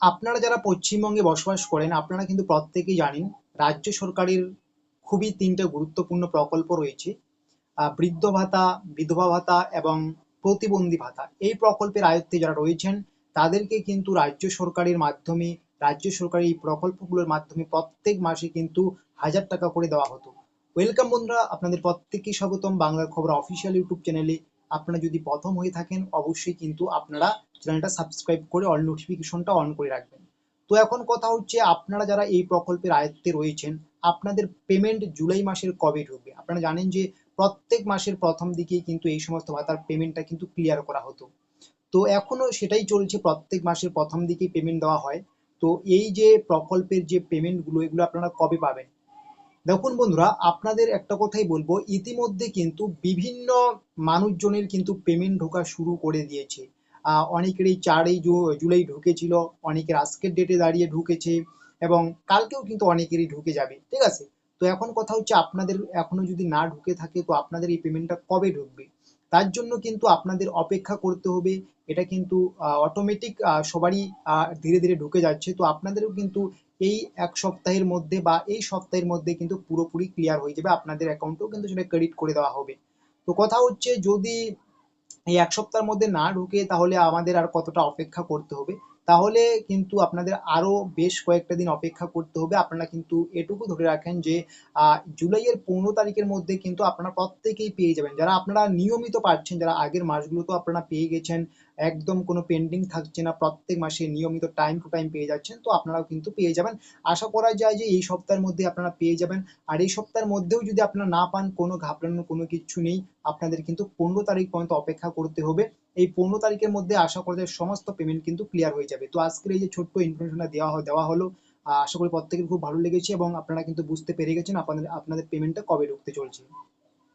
আপনারা যারা পশ্চিমবঙ্গে বসবাস করেন, আপনারা কিন্তু প্রত্যেকেই জানেন, রাজ্য সরকারের খুবই তিনটে গুরুত্বপূর্ণ প্রকল্প রয়েছে। বৃদ্ধ ভাতা, বিধবা ভাতা এবং প্রতিবন্ধী ভাতা। এই প্রকল্পের আয়ত্তে যারা রয়েছেন, তাদেরকে কিন্তু রাজ্য সরকারের মাধ্যমে, রাজ্য সরকারের এই প্রকল্পগুলোর মাধ্যমে প্রত্যেক মাসে কিন্তু হাজার টাকা করে দেওয়া হতো। ওয়েলকাম বন্ধুরা, আপনাদের প্রত্যেককেই স্বাগতম বাংলার খবর অফিসিয়াল ইউটিউব চ্যানেলে। আপনারা যদি প্রথম হয়ে থাকেন, অবশ্যই কিন্তু আপনারা চ্যানেলটা সাবস্ক্রাইব করে অল নোটিফিকেশনটা অন করে রাখবেন। তো এখন কথা হচ্ছে আপনারা যারা এই প্রকল্পের আয়ত্তে রয়েছেন, আপনাদের পেমেন্ট জুলাই মাসের কবে ঢুকবে? আপনারা জানেন যে প্রত্যেক মাসের প্রথম দিকেই কিন্তু এই সমস্ত ভাতার পেমেন্টটা কিন্তু ক্লিয়ার করা হতো। তো এখনও সেটাই চলছে, প্রত্যেক মাসের প্রথম দিকেই পেমেন্ট দেওয়া হয়। তো এই যে প্রকল্পের যে পেমেন্টগুলো এগুলো আপনারা কবে পাবেন? দেখুন বন্ধুরা, আপনাদের একটা কথাই বলব, ইতিমধ্যে কিন্তু বিভিন্ন মানুষজনের কিন্তু পেমেন্ট ঢোকা শুরু করে দিয়েছে। অনেকেরই চারই জুলাই ঢুকেছিল, অনেকের আজকের ডেটে দাঁড়িয়ে ঢুকেছে এবং কালকেও কিন্তু অনেকেরই ঢুকে যাবে, ঠিক আছে? তো এখন কথা হচ্ছে আপনাদের, এখনও যদি না ঢুকে থাকে তো আপনাদের এই পেমেন্টটা কবে ঢুকবে? তার জন্য কিন্তু আপনাদের অপেক্ষা করতে হবে, এটা কিন্তু অটোমেটিক সবারই ধীরে ধীরে ঢুকে যাচ্ছে। তো আপনাদেরও কিন্তু এই এক সপ্তাহের মধ্যে বা এই সপ্তাহের মধ্যে কিন্তু পুরোপুরি ক্লিয়ার হয়ে যাবে। আপনাদের অ্যাকাউন্টেও কিন্তু সেটা ক্রেডিট করে দেওয়া হবে। তো কথা হচ্ছে যদি এই এক সপ্তাহের মধ্যে না ঢুকে তাহলে আমাদের আর কতটা অপেক্ষা করতে হবে? তাহলে কিন্তু আপনাদের আরও বেশ কয়েকটা দিন অপেক্ষা করতে হবে। আপনারা কিন্তু এটুকু ধরে রাখেন যে জুলাইয়ের পনেরো তারিখের মধ্যে কিন্তু আপনারা প্রত্যেকেই পেয়ে যাবেন। যারা আপনারা নিয়মিত পাচ্ছেন যারা আগের মাসগুলো তো আপনারা পেয়ে গেছেন একদম কোনো পেন্ডিং থাকছে না, প্রত্যেক মাসে নিয়মিত টাইম টু টাইম পেয়ে যাচ্ছেন, তো আপনারাও কিন্তু পেয়ে যাবেন। আশা করা যায় যে এই সপ্তাহের মধ্যে আপনারা পেয়ে যাবেন। আর এই সপ্তাহের মধ্যেও যদি আপনারা না পান, কোনো ঘাবড়ানোর কোনো কিছু নেই, আপনাদের কিন্তু পনেরো তারিখ পর্যন্ত অপেক্ষা করতে হবে। এই পনেরো তারিখের মধ্যে আশা করা যায় সমস্ত পেমেন্ট কিন্তু ক্লিয়ার হয়ে যাবে। তো আজকের এই যে ছোট্ট ইনফরমেশনটা দেওয়া দেওয়া হলো আশা করি প্রত্যেকের খুব ভালো লেগেছে এবং আপনারা কিন্তু বুঝতে পেরে গেছেন, আপনাদের আপনাদের পেমেন্টটা কবে ঢুকতে চলছে।